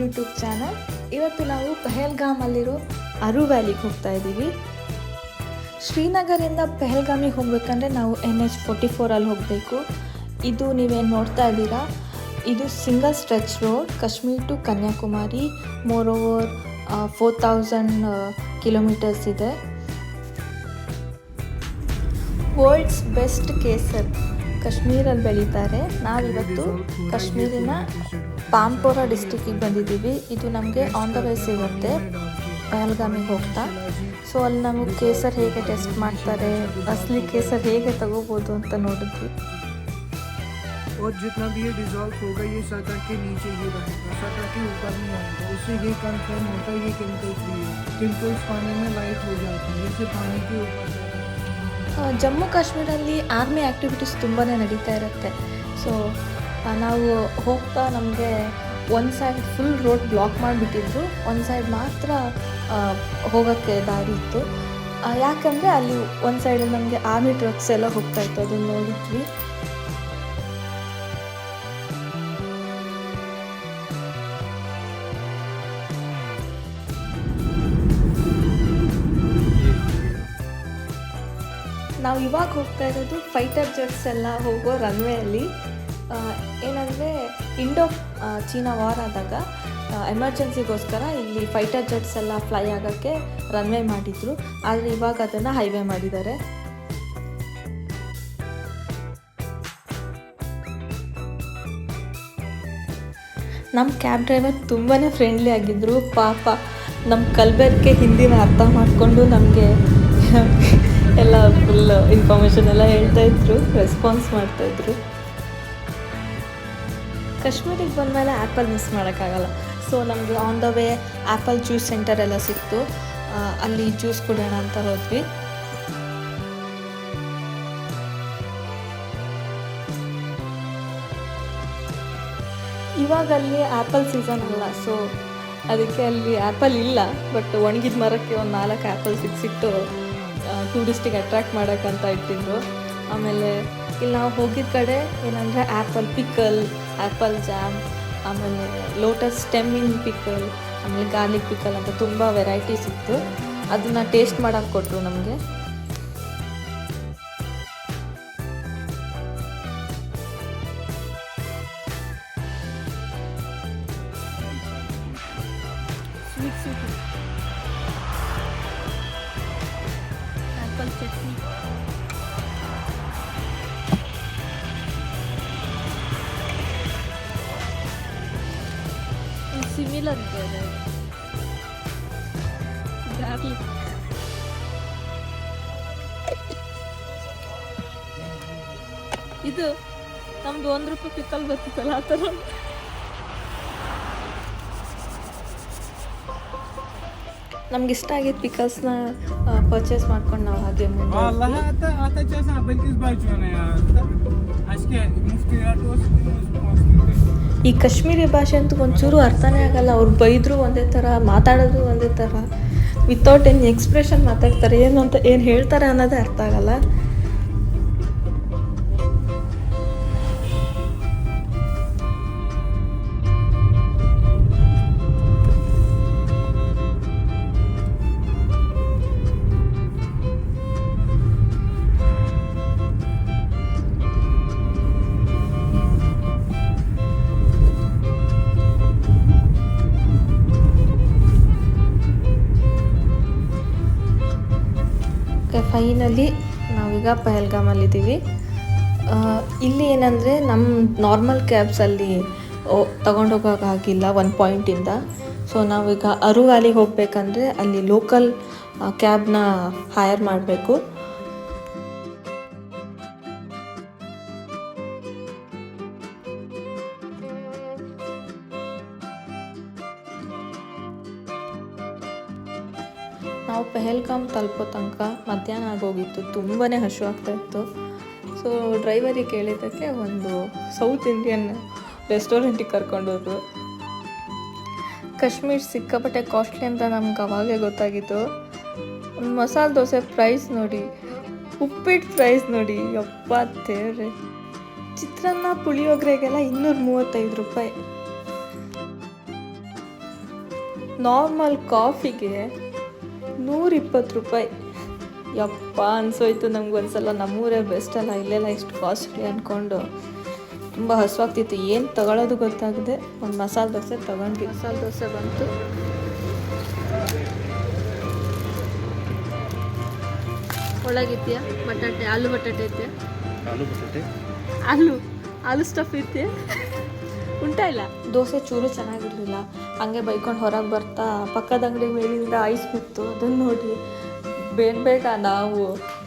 YouTube channel ಇವತ್ತು ನಾವು ಪೆಹಲ್ಗಾಮಲ್ಲಿರೋ ಅರು ವ್ಯಾಲಿಗೆ ಹೋಗ್ತಾ ಇದ್ದೀವಿ. ಶ್ರೀನಗರಿಂದ ಪೆಹಲ್ಗಾಮಿಗೆ ಹೋಗ್ಬೇಕಂದ್ರೆ ನಾವು ಎನ್ ಎಚ್ ಫೋರ್ಟಿ ಫೋರಲ್ಲಿ ಹೋಗಬೇಕು. ಇದು ನೀವೇನು ನೋಡ್ತಾ ಇದ್ದೀರಾ? ಇದು single stretch road Kashmir to Kanyakumari more over four thousand kilometres ಇದೆ. ವರ್ಲ್ಡ್ಸ್ ಬೆಸ್ಟ್ ಕೇಸರ್ ಕಾಶ್ಮೀರಲ್ಲಿ ಬೆಳೀತಾರೆ. ನಾವಿವತ್ತು ಕಾಶ್ಮೀರಿನ ಪಾಂಪೋರ ಡಿಸ್ಟಿಕ್ಕಿಗೆ ಬಂದಿದ್ದೀವಿ ಇದು ನಮಗೆ ಆನ್ ದ ವೇ ಸಿಗುತ್ತೆ ಪಹಲ್ಗಾಮಿಗೆ ಹೋಗ್ತಾ ಸೊ ಅಲ್ಲಿ ನಮಗೆ ಕೇಸರ್ ಹೇಗೆ ಟೆಸ್ಟ್ ಮಾಡ್ತಾರೆ ಅಸಲಿ ಕೇಸರ್ ಹೇಗೆ ತಗೋಬೋದು ಅಂತ ನೋಡಿದ್ವಿ और जितना भी ये डिजॉल्व होगा ये सतह के नीचे ही रहेगा सतह के ऊपर नहीं आएगा उससे ये कंफर्म होता है ये केमिकल फ्री है केमिकल्स पानी में लाइट हो जाते हैं जैसे पानी के ऊपर जाता है। ಆ, ಜಮ್ಮು ಕಾಶ್ಮೀರಲ್ಲಿ ಆರ್ಮಿ ಆ್ಯಕ್ಟಿವಿಟೀಸ್ ತುಂಬಾ ನಡೀತಾ ಇರುತ್ತೆ ಸೊ ನಾವು ಹೋಗ್ತಾ ನಮಗೆ ಒಂದು ಸೈಡ್ ಫುಲ್ ರೋಡ್ ಬ್ಲಾಕ್ ಮಾಡಿಬಿಟ್ಟಿದ್ರು ಒಂದು ಸೈಡ್ ಮಾತ್ರ ಹೋಗೋಕ್ಕೆ ದಾರಿ ಇತ್ತು. ಯಾಕಂದರೆ ಅಲ್ಲಿ ಒಂದು ಸೈಡಲ್ಲಿ ನಮಗೆ ಆರ್ಮಿ ಟ್ರಕ್ಸ್ ಎಲ್ಲ ಹೋಗ್ತಾ ಇತ್ತು, ಅದನ್ನು ನೋಡಿದ್ವಿ. ನಾವು ಇವಾಗ ಹೋಗ್ತಾ ಇರೋದು ಫೈಟರ್ ಜೆಟ್ಸ್ ಎಲ್ಲ ಹೋಗೋ ರನ್ವೇಯಲ್ಲಿ ಏನಂದರೆ ಇಂಡೋ ಚೀನಾ ವಾರ್ ಆದಾಗ ಎಮರ್ಜೆನ್ಸಿಗೋಸ್ಕರ ಇಲ್ಲಿ ಫೈಟರ್ ಜೆಟ್ಸ್ ಎಲ್ಲ ಫ್ಲೈ ಆಗೋಕ್ಕೆ ರನ್ವೇ ಮಾಡಿದರು. ಆದರೆ ಇವಾಗ ಅದನ್ನು ಹೈವೇ ಮಾಡಿದ್ದಾರೆ. ನಮ್ಮ ಕ್ಯಾಬ್ ಡ್ರೈವರ್ ತುಂಬಾ ಫ್ರೆಂಡ್ಲಿ ಆಗಿದ್ದರು ಪಾಪ ನಮ್ಮ ಕಲ್ಬೆರ್ಗೆ ಹಿಂದಿನ ಅರ್ಥ ಮಾಡಿಕೊಂಡು ನಮಗೆ ಎಲ್ಲ ಫುಲ್ ಇನ್ಫಾರ್ಮೇಷನ್ ಎಲ್ಲ ಹೇಳ್ತಾ ಇದ್ರು ರೆಸ್ಪಾನ್ಸ್ ಮಾಡ್ತಾಯಿದ್ರು ಕಾಶ್ಮೀರಿಗೆ ಬಂದಮೇಲೆ ಆ್ಯಪಲ್ ಮಿಸ್ ಮಾಡೋಕ್ಕಾಗಲ್ಲ. ಸೊ, ನಮಗೆ on the way apple juice centre ಎಲ್ಲ ಸಿಕ್ತು. ಅಲ್ಲಿ ಜ್ಯೂಸ್ ಕುಡಿಯೋಣ ಅಂತ ಹೋದ್ವಿ. ಇವಾಗ ಅಲ್ಲಿ ಆ್ಯಪಲ್ ಸೀಸನ್ ಅಲ್ಲ. ಸೊ, ಅದಕ್ಕೆ ಅಲ್ಲಿ ಆ್ಯಪಲ್ ಇಲ್ಲ. ಬಟ್ ಒಣಗಿದ ಮರಕ್ಕೆ ಒಂದು ನಾಲ್ಕು ಆ್ಯಪಲ್ ಸಿಕ್ಸಿಟ್ಟು ಟೂರಿಸ್ಟಿಗೆ ಅಟ್ರ್ಯಾಕ್ಟ್ ಮಾಡೋಕ್ಕಂತ ಇಟ್ಟಿದ್ರು. ಆಮೇಲೆ ಇಲ್ಲಿ ನಾವು ಹೋಗಿದ ಕಡೆ ಏನಂದರೆ ಆ್ಯಪಲ್ ಪಿಕಲ್ ಆ್ಯಪಲ್ ಜಾಮ್ ಆಮೇಲೆ ಲೋಟಸ್ ಸ್ಟೆಮ್ಮಿಂಗ್ ಪಿಕಲ್ ಆಮೇಲೆ ಗಾರ್ಲಿಕ್ ಪಿಕಲ್ ಅಂತ ತುಂಬ ವೆರೈಟೀಸ್ ಇತ್ತು. ಅದನ್ನು ಟೇಸ್ಟ್ ಮಾಡೋಕ್ಕೆ ಕೊಟ್ಟರು ನಮಗೆ. Dylan did it. ಇದು ನಮ್ದು ಒಂದ್ ರೂಪಾಯಿ ಪಿಕ್ಕಲ್ ಬರ್ತಿತ್ತಲ್ಲ ಆ ಥರ ನಮ್ಗೆ ಇಷ್ಟ ಆಗಿದ್ದ ನ ಪರ್ಚೇಸ್ ಮಾಡ್ಕೊಂಡು ನಾವು ಹಾಗೆ ಅಷ್ಟೇ ಈ ಕಾಶ್ಮೀರಿ ಭಾಷೆ ಅಂತೂ ಒಂಚೂರು ಅರ್ಥನೇ ಆಗಲ್ಲ. ಅವ್ರು ಬೈದರೂ ಒಂದೇ ಥರ, ಮಾತಾಡೋದು ಒಂದೇ ಥರ. ವಿತೌಟ್ ಎನಿ ಎಕ್ಸ್ಪ್ರೆಷನ್ ಮಾತಾಡ್ತಾರೆ. ಏನು ಅಂತ, ಏನು ಹೇಳ್ತಾರೆ ಅನ್ನೋದೇ ಅರ್ಥ ಆಗಲ್ಲ. ಫೈನಲಿ ನಾವೀಗ ಪಹಲ್ಗಾಮಲ್ಲಿದ್ದೀವಿ. ಇಲ್ಲಿ ಏನಂದರೆ ನಮ್ಮ ನಾರ್ಮಲ್ ಕ್ಯಾಬ್ಸಲ್ಲಿ ತಗೊಂಡೋಗೋಕ್ಕಾಗಿಲ್ಲ ಒನ್ ಪಾಯಿಂಟಿಂದ ಸೊ ನಾವೀಗ ಅರು ವ್ಯಾಲಿಗೆ ಹೋಗಬೇಕಂದ್ರೆ ಅಲ್ಲಿ ಲೋಕಲ್ ಕ್ಯಾಬ್ನ ಹೈರ್ ಮಾಡಬೇಕು. ನಾವು ಪೆಹಲ್ಗಾಮ್ ತಲುಪೋ ತನಕ ಮಧ್ಯಾಹ್ನ ಆಗೋಗಿತ್ತು. ತುಂಬಾ ಹಶು ಆಗ್ತಾ ಇತ್ತು. ಸೊ ಡ್ರೈವರಿಗೆ ಕೇಳಿದ್ದಕ್ಕೆ ಒಂದು ಸೌತ್ ಇಂಡಿಯನ್ ರೆಸ್ಟೋರೆಂಟಿಗೆ ಕರ್ಕೊಂಡೋದ್ರು ಕಾಶ್ಮೀರ್ ಸಿಕ್ಕಾಪಟ್ಟೆ ಕಾಸ್ಟ್ಲಿ ಅಂತ ನಮ್ಗೆ ಅವಾಗೇ ಗೊತ್ತಾಗಿತ್ತು. ಮಸಾಲೆ ದೋಸೆ ಪ್ರೈಸ್ ನೋಡಿ, ಉಪ್ಪಿಟ್ಟು ಪ್ರೈಸ್ ನೋಡಿ, ಯಪ್ಪ ದೇವ್ರೆ. ಚಿತ್ರಾನ್ನ ಪುಳಿಯೋಗರೆಗೆಲ್ಲ ಇನ್ನೂರ ಮೂವತ್ತೈದು ರೂಪಾಯಿ ನಾರ್ಮಲ್ ಕಾಫಿಗೆ ನೂರಿಪ್ಪತ್ತು ರೂಪಾಯಿ. ಯಪ್ಪ ಅನ್ಸೋಯ್ತು ನಮ್ಗೆ ಒಂದ್ಸಲ ನಮ್ಮೂರೇ ಬೆಸ್ಟ್ ಅಲ್ಲ ಇಲ್ಲೆಲ್ಲ ಇಷ್ಟು ಕಾಸ್ಟ್ಲಿ ಅಂದ್ಕೊಂಡು ತುಂಬ ಹಸುವಾಗ್ತಿತ್ತು. ಏನು ತಗೊಳ್ಳೋದು ಗೊತ್ತಾಗದೆ. ಒಂದು ಮಸಾಲೆ ದೋಸೆ ತಗೊಂಡ್ವಿ. ಮಸಾಲೆ ದೋಸೆ ಬಂತು. ಒಳಗಿದ್ಯಾ? ಬಟಾಟೆ ಆಲೂ ಬಟಾಟೆ ಐತೆ ಆಲೂ ಬಟಾಟೆ. ಆಲೂ ಆಲೂ ಸ್ಟಫ್ ಇದೆಯಾ? ಉಂಟಾ ಇಲ್ಲ? ದೋಸೆ ಚೂರು ಚೆನ್ನಾಗಿರಲಿಲ್ಲ. ಹಂಗೆ ಬೈಕೊಂಡು ಹೊರಗೆ ಬರ್ತಾ ಪಕ್ಕದ ಅಂಗಡಿ ಮೇಲಿಂದ ಐಸ್ ಬಿತ್ತು. ಅದನ್ನು ನೋಡಿ ಬೇಗ ಬೇಗ ನಾವು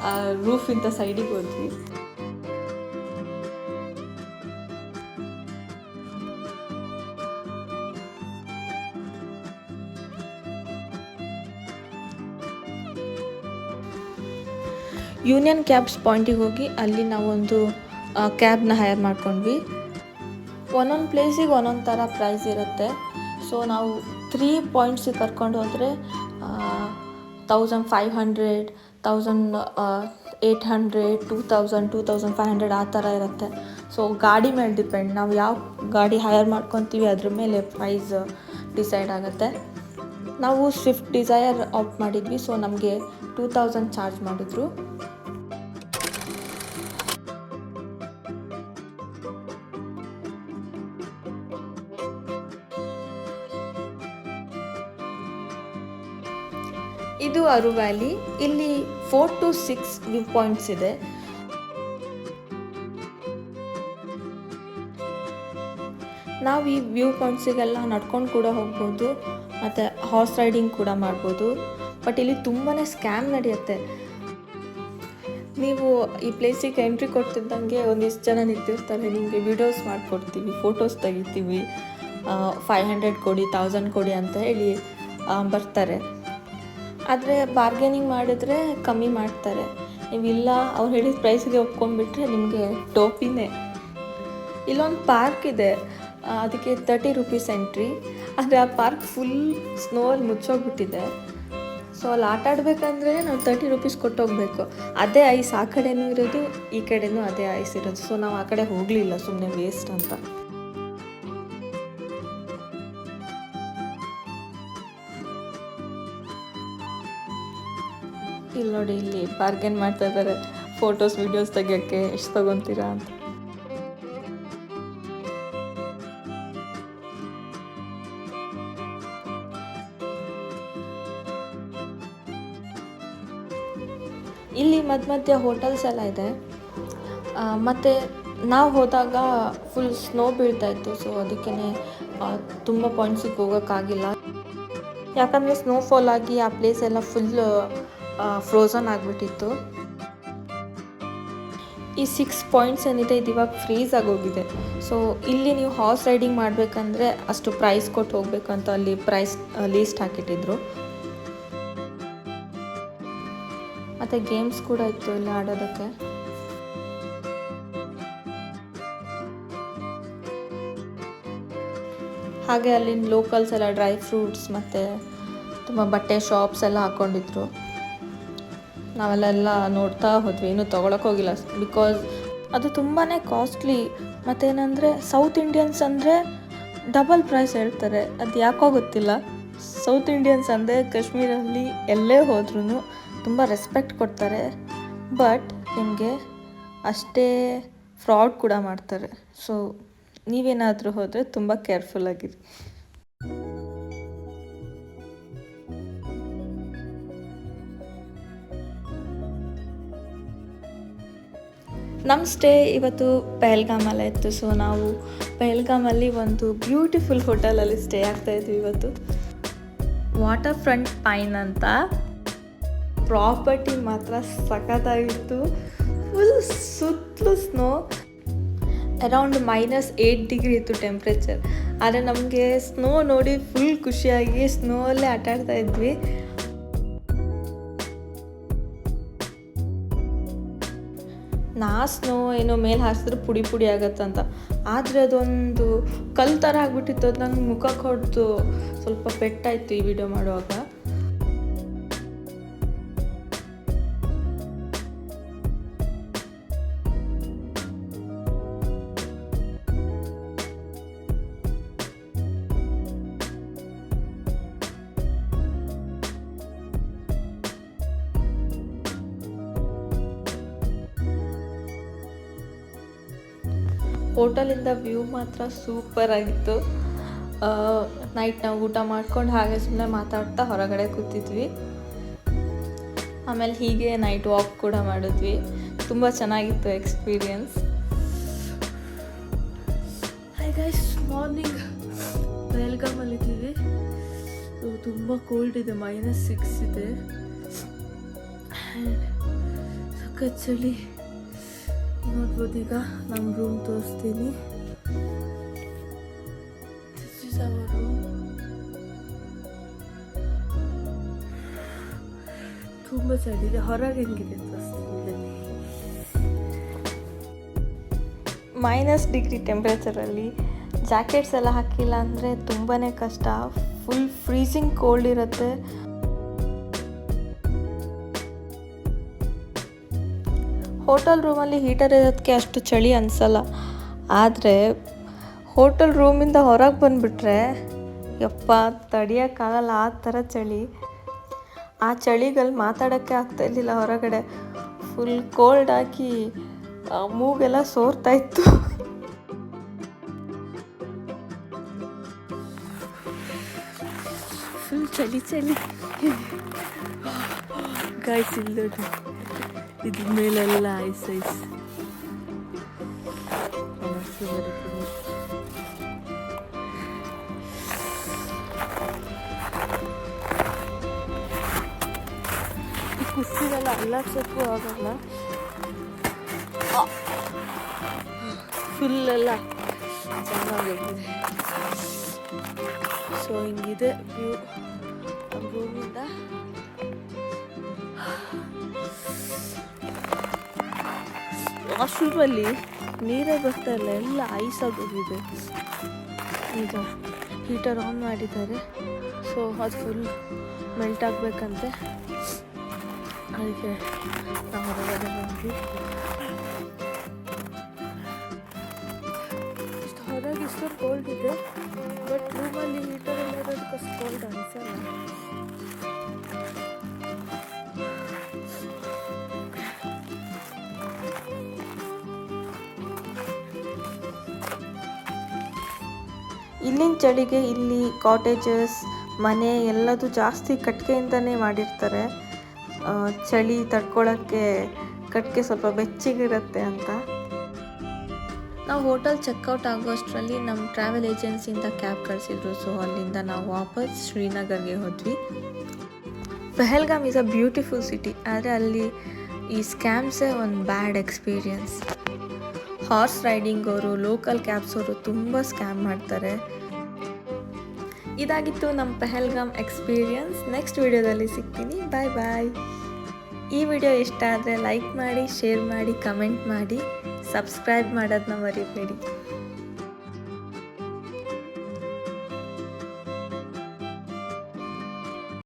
ಆ ರೂಫಿಂದ ಸೈಡಿಗೆ ಹೋದ್ವಿ. ಯೂನಿಯನ್ ಕ್ಯಾಬ್ಸ್ ಪಾಯಿಂಟಿಗೆ ಹೋಗಿ ಅಲ್ಲಿ ನಾವೊಂದು ಕ್ಯಾಬ್ನ ಹೈರ್ ಮಾಡ್ಕೊಂಡ್ವಿ. ಒಂದೊಂದು ಪ್ಲೇಸಿಗೆ ಒಂದೊಂದು ಥರ ಪ್ರೈಸ್ ಇರುತ್ತೆ. ಸೊ ನಾವು ತ್ರೀ ಪಾಯಿಂಟ್ಸಿಗೆ ಕರ್ಕೊಂಡು ಹೋದರೆ thousand five hundred thousand eight hundred two thousand two thousand five hundred ಆ ಥರ ಇರುತ್ತೆ. ಸೊ ಗಾಡಿ ಮೇಲೆ ಡಿಪೆಂಡ್ ನಾವು ಯಾವ ಗಾಡಿ ಹೈಯರ್ ಮಾಡ್ಕೊತೀವಿ, ಅದ್ರ ಮೇಲೆ ಪ್ರೈಸ್ ಡಿಸೈಡ್ ಆಗುತ್ತೆ. ನಾವು ಸ್ವಿಫ್ಟ್ ಡಿಸೈರ್ ಆಪ್ಟ್ ಮಾಡಿದ್ವಿ. ಸೊ ನಮಗೆ ಟೂ ತೌಸಂಡ್ ಚಾರ್ಜ್ ಮಾಡಿದ್ರು. ಅರು ವ್ಯಾಲಿ ಇಲ್ಲಿ four to six view points ಇದೆ. ನಾವು ಈ ವ್ಯೂ ಪಾಯಿಂಟ್ಸಿಗೆಲ್ಲ ನಡ್ಕೊಂಡು ಕೂಡ ಹೋಗ್ಬೋದು, ಮತ್ತು ಹಾರ್ಸ್ ರೈಡಿಂಗ್ ಕೂಡ ಮಾಡ್ಬೋದು. ಬಟ್ ಇಲ್ಲಿ ತುಂಬಾ ಸ್ಕ್ಯಾಮ್ ನಡೆಯುತ್ತೆ. ನೀವು ಈ ಪ್ಲೇಸಿಗೆ ಎಂಟ್ರಿ ಕೊಡ್ತಿದ್ದಂಗೆ ಒಂದಿಷ್ಟು ಜನ ನಿಂತಿರ್ತಾರೆ, ನಿಮಗೆ ವಿಡಿಯೋಸ್ ಮಾಡಿಕೊಡ್ತೀವಿ ಫೋಟೋಸ್ ತೆಗಿತೀವಿ ಫೈವ್ ಹಂಡ್ರೆಡ್ ಕೊಡಿ ತೌಸಂಡ್ ಕೊಡಿ ಅಂತ ಹೇಳಿ ಬರ್ತಾರೆ. ಆದರೆ ಬಾರ್ಗೇನಿಂಗ್ ಮಾಡಿದ್ರೆ ಕಮ್ಮಿ ಮಾಡ್ತಾರೆ. ನೀವಿಲ್ಲ, ಅವ್ರು ಹೇಳಿದ ಪ್ರೈಸ್ಗೆ ಒಪ್ಕೊಂಡ್ಬಿಟ್ರೆ ನಿಮಗೆ ಟೋಪಿನೇ. ಇಲ್ಲೊಂದು ಪಾರ್ಕ್ ಇದೆ ಅದಕ್ಕೆ ತರ್ಟಿ ರುಪೀಸ್ ಎಂಟ್ರಿ ಆದರೆ ಆ ಪಾರ್ಕ್ ಫುಲ್ ಸ್ನೋವಲ್ಲಿ ಮುಚ್ಚೋಗ್ಬಿಟ್ಟಿದೆ. ಸೊ ಅಲ್ಲಿ ಆಟ ಆಡಬೇಕಂದ್ರೆ ನಾವು ತರ್ಟಿ ರುಪೀಸ್ ಕೊಟ್ಟೋಗ್ಬೇಕು. ಅದೇ ಐಸ್ ಆ ಕಡೆನೂ ಇರೋದು, ಈ ಕಡೆನೂ ಅದೇ ಐಸ್ ಇರೋದು. ಸೊ ನಾವು ಆ ಕಡೆ ಹೋಗಲಿಲ್ಲ ಸುಮ್ಮನೆ ವೇಸ್ಟ್ ಅಂತ. ಇಲ್ಲಿ ನೋಡಿ, ಇಲ್ಲಿ ಬಾರ್ಗೇನ್ ಮಾಡ್ತಾ ಇದ್ದಾರೆ. ಫೋಟೋಸ್ ವಿಡಿಯೋಸ್ ತೆಗಿಯೋಕ್ಕೆ ಎಷ್ಟು ತೊಗೊತೀರಾ ಅಂತ. ಇಲ್ಲಿ ಮಧ್ಯ ಮಧ್ಯ ಹೋಟೆಲ್ಸ್ ಎಲ್ಲ ಇದೆ. ಮತ್ತು ನಾವು ಹೋದಾಗ ಫುಲ್ ಸ್ನೋ ಬೀಳ್ತಾ ಇತ್ತು ಸೊ ಅದಕ್ಕೇ ತುಂಬ ಪಾಯಿಂಟ್ಸಿಗೆ ಹೋಗೋಕ್ಕಾಗಿಲ್ಲ. ಯಾಕಂದರೆ ಸ್ನೋಫಾಲ್ ಆಗಿ ಆ ಪ್ಲೇಸ್ ಎಲ್ಲ ಫುಲ್ ಫ್ರೋಝನ್ ಆಗಿಬಿಟ್ಟಿತ್ತು. ಈ ಸಿಕ್ಸ್ ಪಾಯಿಂಟ್ಸ್ ಏನಿದೆ, ಇದು ಇವಾಗ ಫ್ರೀಸ್ ಆಗೋಗಿದೆ. ಸೊ ಇಲ್ಲಿ ನೀವು ಹಾರ್ಸ್ ರೈಡಿಂಗ್ ಮಾಡಬೇಕಂದ್ರೆ ಅಷ್ಟು ಪ್ರೈಸ್ ಕೊಟ್ಟು ಹೋಗ್ಬೇಕಂತ ಅಲ್ಲಿ ಪ್ರೈಸ್ ಲೀಸ್ಟ್ ಹಾಕಿಟ್ಟಿದ್ರು. ಮತ್ತು ಗೇಮ್ಸ್ ಕೂಡ ಇತ್ತು ಇಲ್ಲಿ ಆಡೋದಕ್ಕೆ. ಹಾಗೆ ಅಲ್ಲಿನ ಲೋಕಲ್ಸ್ ಎಲ್ಲ ಡ್ರೈ ಫ್ರೂಟ್ಸ್ ಮತ್ತು ತುಂಬ ಬಟ್ಟೆ ಶಾಪ್ಸ್ ಎಲ್ಲ ಹಾಕ್ಕೊಂಡಿದ್ರು ನಾವೆಲ್ಲ ನೋಡ್ತಾ ಹೋದ್ವಿ. ಇನ್ನೂ ತೊಗೊಳಕ್ಕೆ ಹೋಗಿಲ್ಲ. ಬಿಕಾಸ್ ಅದು ತುಂಬಾ ಕಾಸ್ಟ್ಲಿ ಮತ್ತೇನಂದರೆ ಸೌತ್ ಇಂಡಿಯನ್ಸ್ ಅಂದರೆ ಡಬಲ್ ಪ್ರೈಸ್ ಹೇಳ್ತಾರೆ. ಅದು ಯಾಕೋ ಗೊತ್ತಿಲ್ಲ. ಸೌತ್ ಇಂಡಿಯನ್ಸ್ ಅಂದರೆ ಕಾಶ್ಮೀರಲ್ಲಿ ಎಲ್ಲೇ ಹೋದ್ರೂ ತುಂಬ ರೆಸ್ಪೆಕ್ಟ್ ಕೊಡ್ತಾರೆ. ಬಟ್ ನಿಮಗೆ ಅಷ್ಟೇ ಫ್ರಾಡ್ ಕೂಡ ಮಾಡ್ತಾರೆ. ಸೊ ನೀವೇನಾದರೂ ಹೋದರೆ ತುಂಬ ಕೇರ್ಫುಲ್ ಆಗಿರಿ. ನಮ್ಮ ಸ್ಟೇ ಇವತ್ತು ಪೆಹಲ್ಗಾಮಲ್ಲೇ ಇತ್ತು ಸೊ ನಾವು ಪೆಹಲ್ಗಾಮಲ್ಲಿ ಒಂದು ಬ್ಯೂಟಿಫುಲ್ ಹೋಟೆಲಲ್ಲಿ ಸ್ಟೇ ಆಗ್ತಾ ಇದ್ವಿ ಇವತ್ತು. ವಾಟರ್ ಫ್ರಂಟ್ ಪೈನ್ ಅಂತ. ಪ್ರಾಪರ್ಟಿ ಮಾತ್ರ ಸಖತ್ತಾಗಿತ್ತು. ಫುಲ್ ಸುತ್ತಲೂ snow around minus eight degree ಇತ್ತು ಟೆಂಪ್ರೇಚರ್ ಆದರೆ ನಮಗೆ ಸ್ನೋ ನೋಡಿ ಫುಲ್ ಖುಷಿಯಾಗಿ ಸ್ನೋ ಅಲ್ಲೇ ಆಟಾಡ್ತಾ ಇದ್ವಿ. ನಾ ಸ್ನೋ ಏನೋ ಮೇಲೆ ಹಾರಿಸಿದ್ರೆ ಪುಡಿ ಪುಡಿ ಆಗತ್ತಂತ ಆದರೆ ಅದೊಂದು ಕಲ್ ಥರ ಆಗಿಬಿಟ್ಟಿತ್ತು, ಅದು ನಂಗೆ ಮುಖಕ್ಕೆ ಹೊಡೆದು ಸ್ವಲ್ಪ ಪೆಟ್ಟಾಯಿತು ಈ ವಿಡಿಯೋ ಮಾಡುವಾಗ. ಹೋಟೆಲಿಂದ ವ್ಯೂ ಮಾತ್ರ ಸೂಪರ್ ಆಗಿತ್ತು. ನೈಟ್ ನಾವು ಊಟ ಮಾಡ್ಕೊಂಡು ಹಾಗೆ ಸುಮ್ಮನೆ ಮಾತಾಡ್ತಾ ಹೊರಗಡೆ ಕೂತಿದ್ವಿ. ಆಮೇಲೆ ಹೀಗೆ ನೈಟ್ ವಾಕ್ ಕೂಡ ಮಾಡಿದ್ವಿ. ತುಂಬ ಚೆನ್ನಾಗಿತ್ತು ಎಕ್ಸ್ಪೀರಿಯನ್ಸ್. ಗೈಸ್ ಮಾರ್ನಿಂಗ್ ಬೆಲ್ಗಾಮಲ್ಲಿದ್ದೀವಿ ತುಂಬ ಕೋಲ್ಡ್ ಇದೆ ಮೈನಸ್ ಸಿಕ್ಸ್ ಇದೆ. ಸಖತ್ ಚಳಿ. ನೋಡ್ಬೋದು ಈಗ ನಮ್ಮ ರೂಮ್ ತೋರಿಸ್ತೀನಿ. This is our room. ತುಂಬ ಚಳಿ ಇದೆ ಹೊರಗೆ ಹೆಂಗಿದೆ ತೋರಿಸ್ತೀನಿ ಮೈನಸ್ ಡಿಗ್ರಿ ಟೆಂಪ್ರೇಚರಲ್ಲಿ ಜಾಕೆಟ್ಸ್ ಎಲ್ಲ ಹಾಕಿಲ್ಲ ಅಂದರೆ ತುಂಬಾ ಕಷ್ಟ. ಫುಲ್ ಫ್ರೀಸಿಂಗ್ ಕೋಲ್ಡ್ ಇರುತ್ತೆ. ಹೋಟೆಲ್ ರೂಮಲ್ಲಿ ಹೀಟರ್ ಇರೋದಕ್ಕೆ ಅಷ್ಟು ಚಳಿ ಅನಿಸಲ್ಲ. ಆದರೆ ಹೋಟೆಲ್ ರೂಮಿಂದ ಹೊರಗೆ ಬಂದುಬಿಟ್ರೆ ಯಪ್ಪ ತಡಿಯೋಕ್ಕಾಗಲ್ಲ ಆ ಥರ ಚಳಿ. ಆ ಚಳಿಗಲ್ಲಿ ಮಾತಾಡೋಕ್ಕೆ ಆಗ್ತಾ ಇರಲಿಲ್ಲ ಹೊರಗಡೆ. ಫುಲ್ ಕೋಲ್ಡ್ ಹಾಕಿ ಮೂಗೆಲ್ಲ ಸೋರ್ತಾ ಇತ್ತು. ಫುಲ್ ಚಳಿ ಚಳಿ. ಗಾಯ್ಸ್ ಇಲ್ಲ ಇದ್ರ ಮೇಲೆಲ್ಲ ಐಸ್ ಐಸ್ ಮನಸ್ಸು ಬರುತ್ತೆ ಈ ಕುರ್ಚಿಗೆಲ್ಲ ಅಲ್ಲಾಡ್ಸೋಕ್ಕೂ ಆಗಲ್ಲ ಫುಲ್ ಎಲ್ಲ ಚೆನ್ನಾಗಿದೆ ಸೊ ಹಿಂಗಿದೆ ವ್ಯೂ ರೂಮಿಂದ ವಾಶ್ರೂಮಲ್ಲಿ ನೀರೇ ಬರ್ತಾ ಇಲ್ಲ, ಎಲ್ಲ ಐಸ್ ಆಗೋಗಿದೆ ಈಗ ಹೀಟರ್ ಆನ್ ಮಾಡಿದ್ದಾರೆ. ಸೊ ಅದು ಫುಲ್ ಮೆಲ್ಟ್ ಆಗಬೇಕಂತೆ. ಅದಕ್ಕೆ ನಾವು ಹೊರಗಡೆ ಬಂದ್ವಿ. ಇಷ್ಟು ಹೊರಗೆ ಇಷ್ಟೊಂದು ಕೋಲ್ಡ್ ಇದೆ ಬಟ್ ರೂಮಲ್ಲಿ ಹೀಟರ್ ಎಲ್ಲ ಇರೋದಕ್ಕೆ ಕೋಲ್ಡ್ ಅನಿಸಲ್ಲ. ಇಲ್ಲಿನ ಚಳಿಗೆ ಇಲ್ಲಿ ಕಾಟೇಜಸ್, ಮನೆ ಎಲ್ಲದು ಜಾಸ್ತಿ ಕಟ್ಟಿಗೆಯಿಂದನೇ ಮಾಡಿರ್ತಾರೆ. ಚಳಿ ತಡ್ಕೊಳ್ಳೋಕ್ಕೆ ಕಟ್ಟಿಗೆ ಸ್ವಲ್ಪ ಬೆಚ್ಚಗಿರುತ್ತೆ ಅಂತ. ನಾವು ಹೋಟೆಲ್ ಚೆಕ್ಔಟ್ ಆಗೋಷ್ಟರಲ್ಲಿ ನಮ್ಮ ಟ್ರಾವೆಲ್ ಏಜೆನ್ಸಿಯಿಂದ ಕ್ಯಾಬ್ ಕಳಿಸಿದ್ರು. ಸೊ, ಅಲ್ಲಿಂದ ನಾವು ವಾಪಸ್ ಶ್ರೀನಗರ್ಗೆ ಹೋದ್ವಿ. Pahalgam is a beautiful city, ಆದರೆ ಅಲ್ಲಿ ಈ ಸ್ಕ್ಯಾಮ್ಸೇ ಒಂದು ಬ್ಯಾಡ್ ಎಕ್ಸ್ಪೀರಿಯನ್ಸ್. ಹಾರ್ಸ್ ರೈಡಿಂಗ್ ಅವರು, ಲೋಕಲ್ ಕ್ಯಾಬ್ಸ್ ಅವರು ತುಂಬ ಸ್ಕ್ಯಾಮ್ ಮಾಡ್ತಾರೆ. ಇದಾಗಿತ್ತು ನಮ್ಮ ಪೆಹಲ್ಗಾಮ್ ಎಕ್ಸ್ಪೀರಿಯನ್ಸ್. ನೆಕ್ಸ್ಟ್ ವಿಡಿಯೋದಲ್ಲಿ ಸಿಗ್ತೀನಿ. ಬಾಯ್ ಬಾಯ್. ಈ ವಿಡಿಯೋ ಇಷ್ಟ ಆದರೆ ಲೈಕ್ ಮಾಡಿ, ಶೇರ್ ಮಾಡಿ, ಕಮೆಂಟ್ ಮಾಡಿ. ಸಬ್ಸ್ಕ್ರೈಬ್ ಮಾಡೋದನ್ನ ಮರಿಬೇಡಿ.